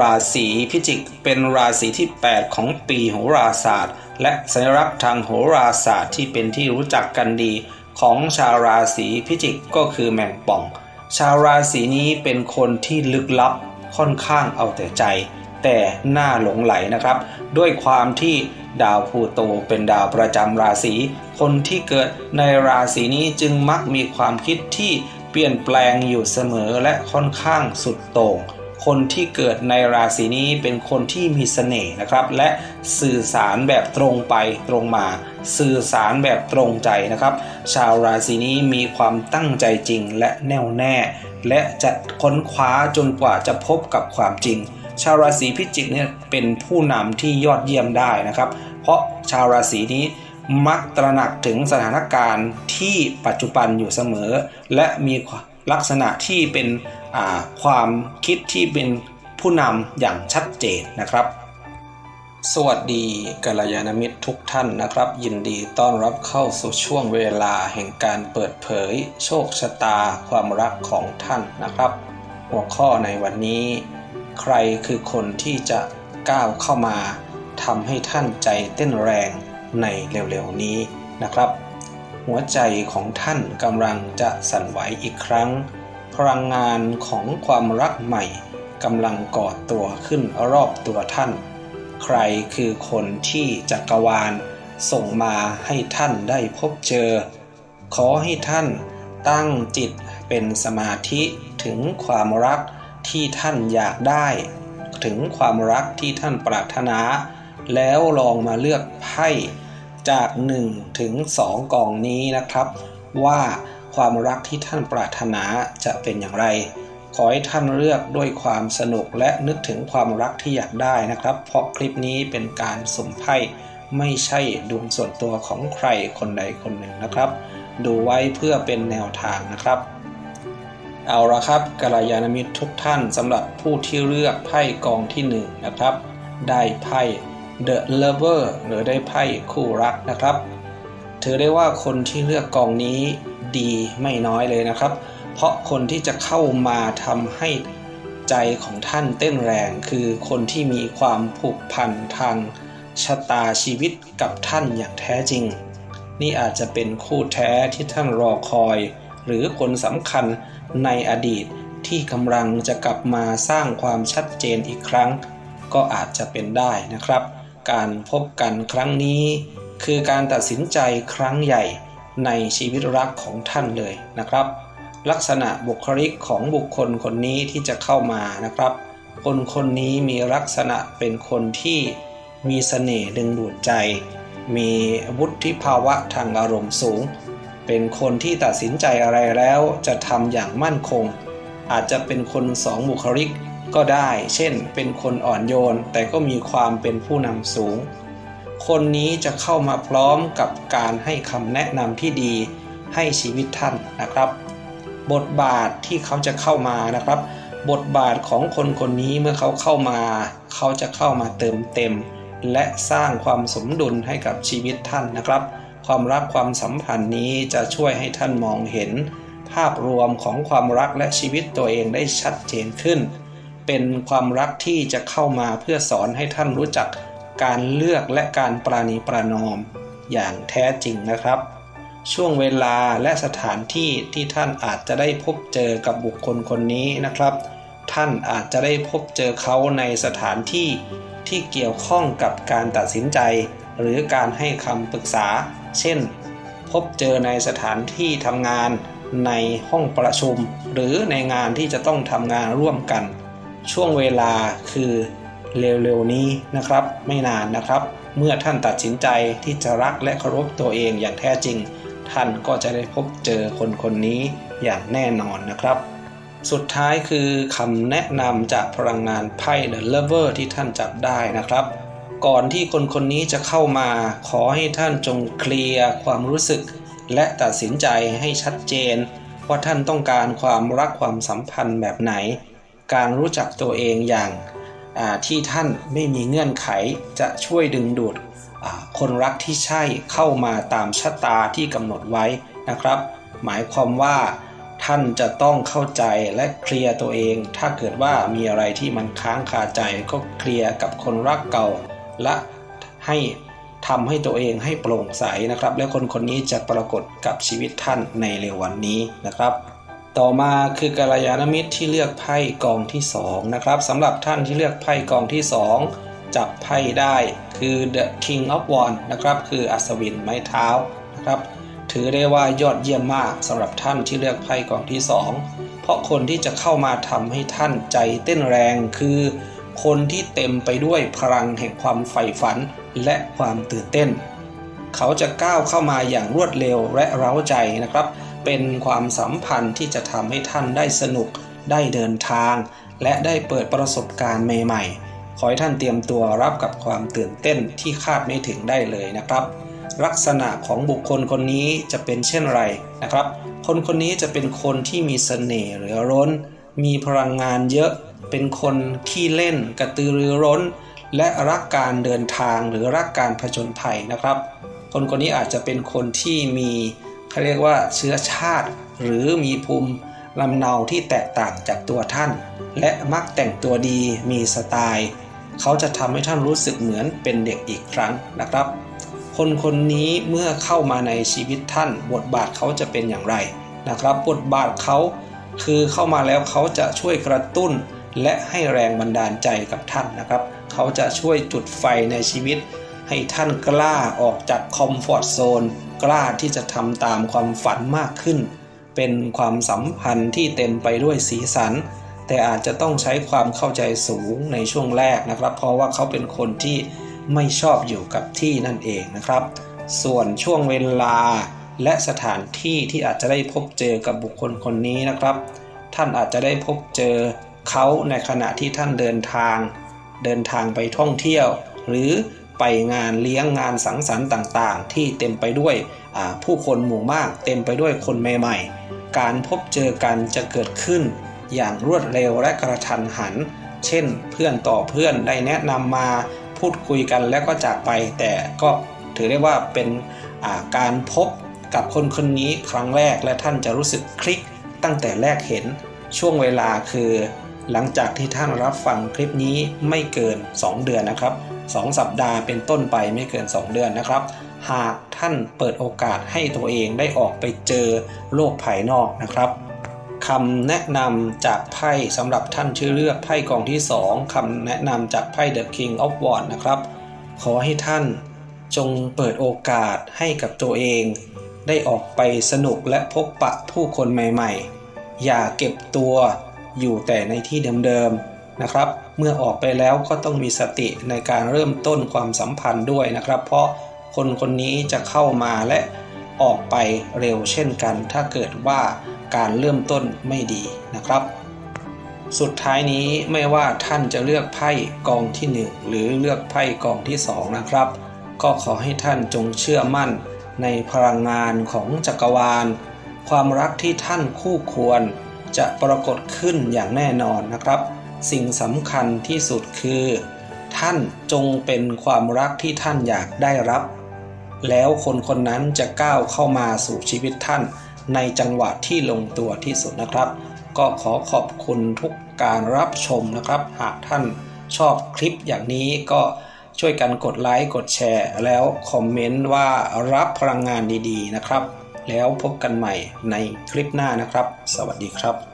ราศีพิจิกเป็นราศีที่ 8 ของปีโหราศาสตร์ และสัญลักษณ์ทางโหราศาสตร์ที่เป็นที่รู้จักกันดีของชาวราศีพิจิกก็คือแมงป่อง ชาวราศีนี้เป็นคนที่ลึกลับค่อนข้างเอาแต่ใจ แต่น่าหลงไหลนะครับ ด้วยความที่ดาวพูโตเป็นดาวประจำราศีคนที่เกิดในราศีนี้จึงมักมีความคิดที่เปลี่ยนแปลงอยู่เสมอและค่อนข้างสุดโต่ง คนที่เกิดในราศีนี้เป็นคนที่มีเสน่ห์นะครับ และสื่อสารแบบตรงไปตรงมา สื่อสารแบบตรงใจนะครับ ชาวราศีนี้มีความตั้งใจจริงและแน่วแน่ และจะค้นคว้าจนกว่าจะพบกับความจริง ชาวราศีพิจิกเนี่ยเป็นผู้นำที่ยอดเยี่ยมได้นะครับ เพราะชาวราศีนี้มักตระหนักถึงสถานการณ์ที่ปัจจุบันอยู่เสมอ และมีลักษณะที่เป็น ความคิดที่เป็นผู้นำอย่างชัดเจนนะครับ สวัสดีกัลยาณมิตรทุกท่านนะครับ ยินดีต้อนรับเข้าสู่ช่วงเวลาแห่งการเปิดเผย โชคชะตาความรักของท่านนะครับ หัวข้อในวันนี้ ใครคือคนที่จะก้าวเข้ามาทำให้ท่านใจเต้นแรงในเร็วๆนี้นะครับ หัวใจของท่านกำลังจะสั่นไหวอีกครั้ง พลังงานของความรักใหม่กำลังก่อตัวขึ้นรอบตัวท่าน ใครคือคนที่จักรวาลส่งมาให้ท่านได้พบเจอ ขอให้ท่านตั้งจิตเป็นสมาธิถึงความรักที่ท่านอยากได้ ถึงความรักที่ท่านปรารถนา แล้วลองมาเลือกไพ่จาก 1 ถึง 2 กองนี้นะครับ ว่า ความรักที่ท่านปรารถนาจะเป็นอย่างไร ขอให้ท่านเลือกด้วยความสนุกและนึกถึงความรักที่อยากได้นะครับ เพราะคลิปนี้เป็นการสุ่มไพ่ไม่ใช่ดวงส่วนตัวของใครคนใดคนหนึ่งนะครับ ดูไว้เพื่อเป็นแนวทางนะครับ เอาละครับกัลยาณมิตรทุกท่านสำหรับผู้ที่เลือกไพ่กองที่1นะครับ ได้ไพ่ The Lover หรือได้ไพ่คู่รักนะครับ ถือได้ว่าคนที่เลือกกองนี้ ดีไม่น้อยเลยนะครับ เพราะคนที่จะเข้ามาทำให้ใจของท่านเต้นแรงคือคนที่มีความผูกพันทางชะตาชีวิตกับท่านอย่างแท้จริง นี่อาจจะเป็นคู่แท้ที่ท่านรอคอย หรือคนสำคัญในอดีตที่กำลังจะกลับมาสร้างความชัดเจนอีกครั้ง ก็อาจจะเป็นได้นะครับ การพบกันครั้งนี้ คือการตัดสินใจครั้งใหญ่ ในชีวิตรักของท่านเลยนะครับ ลักษณะบุคลิกของบุคคลคนนี้ที่จะเข้ามานะครับ คนคนนี้มีลักษณะเป็นคนที่มีเสน่ห์ดึงดูดใจ มีวุฒิภาวะทางอารมณ์สูง เป็นคนที่ตัดสินใจอะไรแล้วจะทำอย่างมั่นคง อาจจะเป็นคนสองบุคลิกก็ได้ เช่น เป็นคนอ่อนโยน แต่ก็มีความเป็นผู้นำสูง คนนี้จะเข้ามาพร้อมกับการให้คำแนะนำที่ดีให้ชีวิตท่านนะครับ บทบาทที่เขาจะเข้ามานะครับ บทบาทของคนคนนี้เมื่อเขาเข้ามา เขาจะเข้ามาเติมเต็ม และสร้างความสมดุลให้กับชีวิตท่านนะครับ ความรักความสัมพันธ์นี้จะช่วยให้ท่านมองเห็น ภาพรวมของความรักและชีวิตตัวเองได้ชัดเจนขึ้น เป็นความรักที่จะเข้ามาเพื่อสอนให้ท่านรู้จัก การเลือกและการปราณีประนอมอย่างแท้จริงนะครับ ช่วงเวลาและสถานที่ที่ท่านอาจจะได้พบเจอกับบุคคลคนนี้นะครับ ท่านอาจจะได้พบเจอเขาในสถานที่ที่เกี่ยวข้องกับการตัดสินใจ หรือการให้คำปรึกษา เช่น พบเจอในสถานที่ทำงานในห้องประชุม หรือในงานที่จะต้องทำงานร่วมกัน ช่วงเวลาคือ เร็วๆนี้นะครับ ไม่นานนะครับ เมื่อท่านตัดสินใจที่จะรักและเคารพตัวเองอย่างแท้จริง ท่านก็จะได้พบเจอคนคนนี้อย่างแน่นอนนะครับ สุดท้ายคือคำแนะนำจากพลังงานไพ่ The Lover ที่ท่านจับได้นะครับ ก่อนที่คนคนนี้จะเข้ามา ขอให้ท่านจงเคลียร์ความรู้สึก และตัดสินใจให้ชัดเจน ว่าท่านต้องการความรักความสัมพันธ์แบบไหน การรู้จักตัวเองอย่าง ที่ท่านไม่มีเงื่อนไขจะช่วยดึงดูดคนรักที่ใช่เข้ามาตามชะตาที่กำหนดไว้นะครับ หมายความว่าท่านจะต้องเข้าใจและเคลียร์ตัวเอง ถ้าเกิดว่ามีอะไรที่มันค้างคาใจก็เคลียร์กับคนรักเก่า และให้ทำให้ตัวเองให้โปร่งใสนะครับ และคนคนนี้จะปรากฏกับชีวิตท่านในเร็ววันนี้นะครับ ต่อมาคือกัลยาณมิตรที่เลือกไพ่กองที่2นะครับสำหรับท่านที่เลือกไพ่กองที่ 2 จับไพ่ได้คือ The King of Wands นะครับคืออัศวินไม้เท้านะครับถือได้ว่ายอดเยี่ยมมากสำหรับท่านที่เลือกไพ่กองที่ 2 เพราะคนที่จะเข้ามาทำให้ท่านใจเต้นแรงคือ คนที่เต็มไปด้วยพลังแห่งความใฝ่ฝันและความตื่นเต้น เขาจะก้าวเข้ามาอย่างรวดเร็วและเร้าใจนะครับ เป็นความสัมพันธ์ที่จะทำให้ท่านได้สนุก ได้เดินทาง และได้เปิดประสบการณ์ใหม่ ๆ ขอให้ท่านเตรียมตัวรับกับความตื่นเต้นที่คาดไม่ถึงได้เลยนะครับ ลักษณะของบุคคลคนนี้จะเป็นเช่นไรนะครับ คนคนนี้จะเป็นคนที่มีเสน่ห์เหลือร้น มีพลังงานเยอะ เป็นคนขี้เล่น กระตือรือร้น และรักการเดินทางหรือรักการผจญภัยนะครับ คนคนนี้อาจจะเป็นคนที่มี เขาเรียกว่าเชื้อชาติ หรือมีภูมิลำเนาที่แตกต่างจากตัวท่าน และมักแต่งตัวดีมีสไตล์ เขาจะทำให้ท่านรู้สึกเหมือนเป็นเด็กอีกครั้งนะครับ คนคนนี้เมื่อเข้ามาในชีวิตท่าน บทบาทเขาจะเป็นอย่างไรนะครับ บทบาทเขาคือเข้ามาแล้วเขาจะช่วยกระตุ้น และให้แรงบันดาลใจกับท่านนะครับ เขาจะช่วยจุดไฟในชีวิต ให้ท่านกล้าออกจากคอมฟอร์ทโซนกล้าที่จะทำตามความฝันมากขึ้น เป็นความสัมพันธ์ที่เต็มไปด้วยสีสัน แต่อาจจะต้องใช้ความเข้าใจสูงในช่วงแรกนะครับ เพราะว่าเขาเป็นคนที่ไม่ชอบอยู่กับที่นั่นเองนะครับ ส่วนช่วงเวลาและสถานที่ที่อาจจะได้พบเจอกับบุคคลคนนี้นะครับ ท่านอาจจะได้พบเจอเขาในขณะที่ท่านเดินทาง เดินทางไปท่องเที่ยว หรือ ไปงานเลี้ยงงานสังสรรค์ต่างๆ ที่เต็มไปด้วยผู้คนหมู่มาก เต็มไปด้วยคนใหม่ๆ การพบเจอกันจะเกิดขึ้น อย่างรวดเร็วและกระทันหัน เช่น เพื่อนต่อเพื่อนได้แนะนำมาพูดคุยกันแล้วก็จากไป แต่ก็ถือได้ว่าเป็นการพบกับคนคนนี้ครั้งแรกและท่านจะรู้สึกคลิกตั้งแต่แรกเห็นช่วงเวลาคือ หลังจากที่ท่านรับฟังคลิปนี้ไม่เกิน 2 เดือนนะครับ 2 สัปดาห์เป็นต้นไปไม่เกิน 2 เดือนนะครับ หากท่านเปิดโอกาสให้ตัวเองได้ออกไปเจอโลกภายนอกนะครับคำแนะนำจากไพ่สำหรับท่านชื่อเลือกไพ่กองที่ 2คำแนะนำจากไพ่ The King of w a n d นะครับ ขอให้ท่านจงเปิดโอกาสให้กับตัวเอง ได้ออกไปสนุกและพบปะผู้คนใหม่ๆ อย่าเก็บตัวอยู่แต่ในที่เดิมๆ นะครับ เมื่อออกไปแล้วก็ต้องมีสติในการเริ่มต้นความสัมพันธ์ด้วยนะครับ เพราะคนคนนี้จะเข้ามาและออกไปเร็วเช่นกัน ถ้าเกิดว่าการเริ่มต้นไม่ดีนะครับ สุดท้ายนี้ไม่ว่าท่านจะเลือกไพ่กองที่ 1 หรือเลือกไพ่กองที่ 2 นะครับ ก็ขอให้ท่านจงเชื่อมั่นในพลังงานของจักรวาล ความรักที่ท่านคู่ควรจะปรากฏขึ้นอย่างแน่นอนนะครับ สิ่งสำคัญที่สุดคือ ท่านจงเป็นความรักที่ท่านอยากได้รับ แล้วคนคนนั้นจะก้าวเข้ามาสู่ชีวิตท่าน ในจังหวะที่ลงตัวที่สุดนะครับ ก็ขอขอบคุณทุกการรับชมนะครับ หากท่านชอบคลิปอย่างนี้ก็ช่วยกันกดไลค์กดแชร์ แล้วคอมเมนต์ว่ารับพลังงานดีๆนะครับ แล้วพบกันใหม่ในคลิปหน้านะครับ สวัสดีครับ